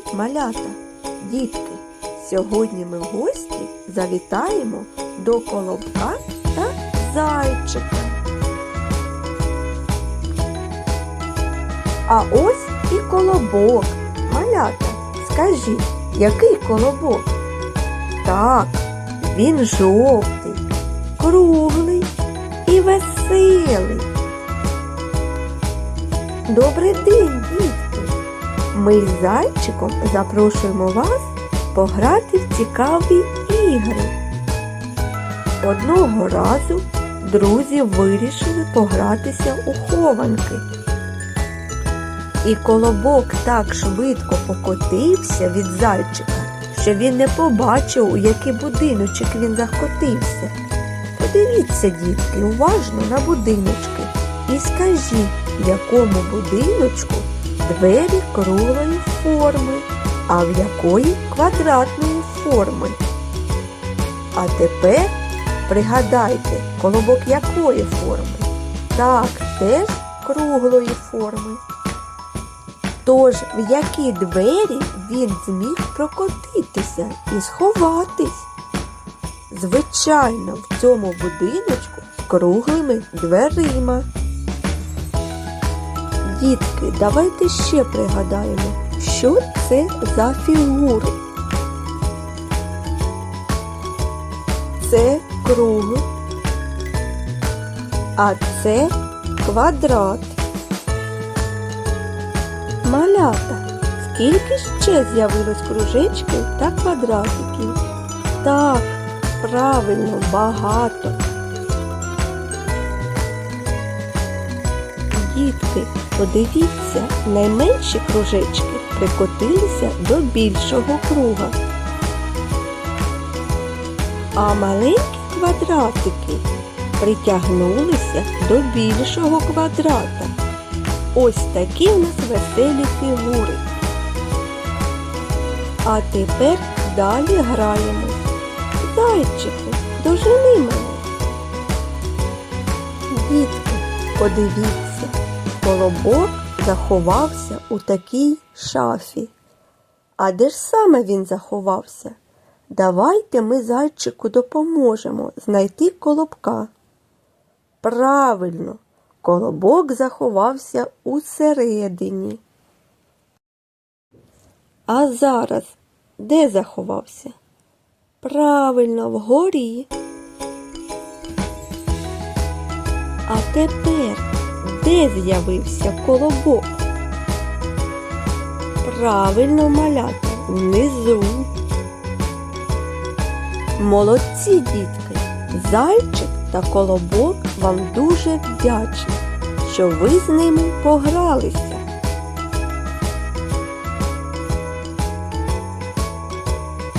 Привіт, малята! Дітки! Сьогодні ми в гості завітаємо до колобка та зайчика. А ось і колобок. Малята, скажіть, який колобок? Так, він жовтий, круглий і веселий. Добрий день, дітки! Ми з зайчиком запрошуємо вас пограти в цікаві ігри. Одного разу друзі вирішили погратися у хованки. І колобок так швидко покотився від зайчика, що він не побачив, у який будиночок він захотився. Подивіться, дітки, уважно на будиночки і скажіть, в якому будиночку двері круглої форми, а в якої квадратної форми. А тепер пригадайте, колобок якої форми? Так, теж круглої форми. Тож в які двері він зміг прокотитися і сховатись? Звичайно, в цьому будиночку з круглими дверима. Дітки, давайте ще пригадаємо, що це за фігури. Це круг, а це квадрат. Малята. Скільки ще з'явилось кружечків та квадратиків? Так, правильно, багато. Дітки, подивіться, найменші кружечки прикотилися до більшого круга. А маленькі квадратики притягнулися до більшого квадрата. Ось такі в нас веселі фігури. А тепер далі граємо. Зайчику, дожени мене. Дітки, подивіться, колобок заховався у такій шафі. А де ж саме він заховався? Давайте ми зайчику допоможемо знайти колобка. Правильно, колобок заховався усередині. А зараз де заховався? Правильно, вгорі. А тепер де з'явився колобок? Правильно малята внизу. Молодці дітки! Зайчик та колобок вам дуже вдячні, що ви з ними погралися.